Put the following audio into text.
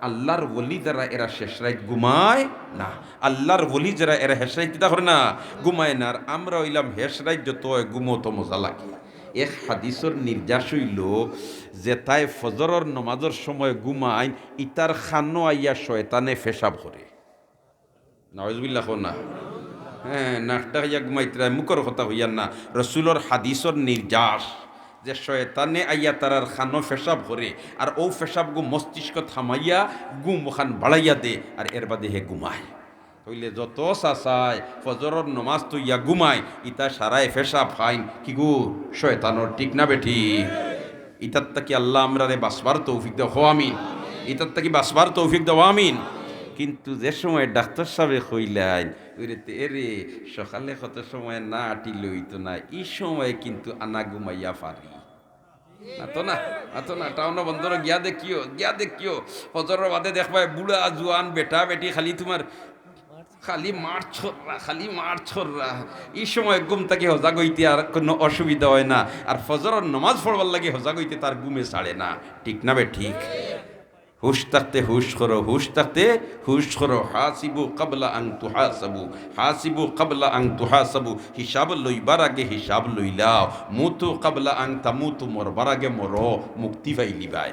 আল্লাহর ওলি যারা, এরা শেষ রাত ঘুমায় না। আল্লাহর ওলি যারা, এরা শেষ রাত কিতা করে না। ঘুমায় না। আর আমরা হইলাম শেষ রাত যত হয় ঘুমো তো মজা লাগে। এক হাদিসর নির্যাস হইল যে তাই ফজরর নমাজের সময় ঘুমায়, ইতার খানো আইয়া শয়তানে ফেসাব করে। নওয়াজবিল্লাহ না। হ্যাঁ নাকটা হইয়া ঘুমাইতরা মুখর কথা হইয়া না। রসুলর হাদিসর নির্যাস যে শয়তানে আইয়া তারার খানো ফেসাব করে, আর ও ফেসাব গু মস্তিষ্ক থামাইয়া গুম খান বাড়াইয়া দে, আর এর বাদে হে ঘুমায়। হইলে যত চাচায়, ফজরর নমাজ তো ইয়া ঘুমায়, ইতা সারায় ফেসাব ফাইন। কি গু, শয়তানোর ঠিক না বেঠি। ইতার তাকি আল্লাহ আমরা রে বাসবার তৌফিক দেওয়া আমিন। ইতার তাকি বাসবার তৌফিক দেওয়া আমিন। কিন্তু যে সময় ডাক্তার সাহেব ওরে তে রে, সকালে কত সময় না আটি লইতো না, এই সময় কিন্তু আনা ঘুমাইয়া পারি। না না গিয়া গিয়া বাদে বেটা বেটি, খালি তোমার, খালি খালি মার সময় গইতে আর কোনো অসুবিধা হয় না। আর ফজরের নমাজ পড়বার লাগে হজা গইতে তার ঘুমে ছাড়ে না। ঠিক না বে, ঠিক? হুশ থাকতে হুশ করো, হুশ থাকতে হুশ করো। হাসিবু কাবলা আং তুহাসাবু, হাসিবু কাবলা আং তুহাসাবু, হিসাব লইবার আগে হিসাব লইলাও। মুতু কাবলা আং তামুতু মরবার আগে মর, মুক্তি পাইলি বাই।